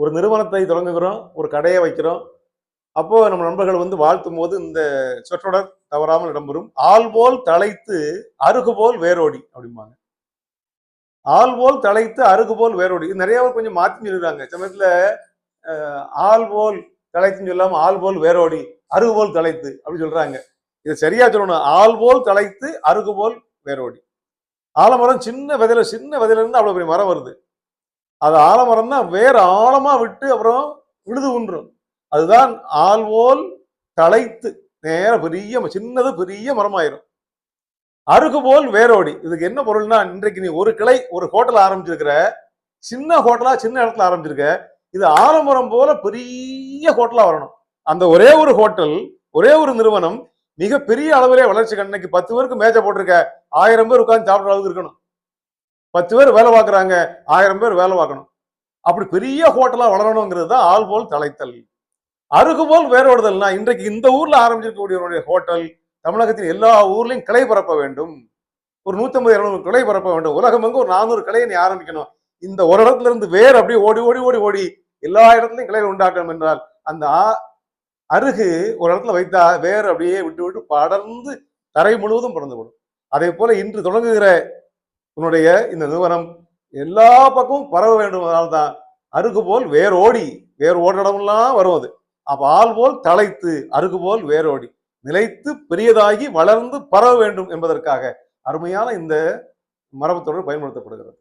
ஒரு நிறுவனத்தை தொடங்குகிறோம் ஒரு கடையை வைக்கிறோம். அப்போ நம்ம நண்பர்கள் வந்து வாழ்த்தும் போது இந்த சொற்றொடர் தவறாமல் இடம்பெறும். ஆள் போல் தலைத்து அருகு போல் வேரோடி அப்படிம்பாங்க. ஆள் போல் தலைத்து அருகு போல் வேரோடி. இது நிறைய பேர் கொஞ்சம் மாற்றி சொல்லிடுறாங்க. சமயத்துல ஆள் போல் தலைத்துன்னு சொல்லாம ஆள் போல் வேரோடி அருகு போல் தலைத்து அப்படி சொல்றாங்க. இதை சரியா சொல்லணும். ஆள் போல் தலைத்து அருகு போல் வேரோடி. ஆலமரம் சின்ன விதையில சின்ன விதையில இருந்து அவ்வளவு பெரிய மரம் வருது. அது ஆலமரம் தான் வேற ஆழமா விட்டு அப்புறம் விழுது உன்றும் அதுதான் ஆள் போல் தலைத்து. நேர பெரிய சின்னது பெரிய மரமாயிரும். அருகு போல் வேரோடி. இதுக்கு என்ன பொருள்னா இன்றைக்கு நீ ஒரு கிளை ஒரு ஹோட்டல் ஆரம்பிச்சிருக்கிற. சின்ன ஹோட்டலா சின்ன இடத்துல ஆரம்பிச்சிருக்க. இது ஆலமரம் போல பெரிய ஹோட்டலா வரணும். அந்த ஒரே ஒரு ஹோட்டல் ஒரே ஒரு நிறுவனம் மிக பெரிய அளவிலே வளர்ச்சி கண்ணைக்கு பத்து பேருக்கு மேஜை போட்டிருக்க. ஆயிரம் பேர் உட்காந்து சாப்பிட்ற அளவுக்கு இருக்கணும். பத்து பேர் வேலை பார்க்குறாங்க ஆயிரம் பேர் வேலை பார்க்கணும். அப்படி பெரிய ஹோட்டலா வளரணுங்கிறது தான் ஆள் போல் தலைத்தல். அருகு போல் வேரோடுதல்னா இன்றைக்கு இந்த ஊர்ல ஆரம்பிச்சிருக்கக்கூடிய ஹோட்டல் தமிழகத்தின் எல்லா ஊர்லையும் கிளை பரப்ப வேண்டும். ஒரு நூற்றம்பது இருநூறு கிளை பரப்ப வேண்டும். உலகம் எங்கே ஒரு நானூறு கிளையை நீ ஆரம்பிக்கணும். இந்த ஒரு இடத்துல இருந்து வேர் அப்படியே ஓடி ஓடி ஓடி ஓடி எல்லா இடத்துலயும் கிளைகள் உண்டாக்கணும் என்றால் அந்த அருகு ஒரு இடத்துல வைத்தா வேர் அப்படியே விட்டு விட்டு படர்ந்து தரை முழுவதும் பறந்துவிடும். அதே போல இன்று தொடங்குகிற உன்னுடைய இந்த நிறுவனம் எல்லா பக்கமும் பரவ வேண்டும் தான் அருகு போல் வேரோடி வேர் ஓடுற வரும் அது அப்ப ஆள் போல் தலைத்து அருகு போல் வேரோடி நிலைத்து பெரியதாகி வளர்ந்து பரவ வேண்டும் என்பதற்காக அருமையான இந்த மரபுத்தொடர் பயன்படுத்தப்படுகிறது.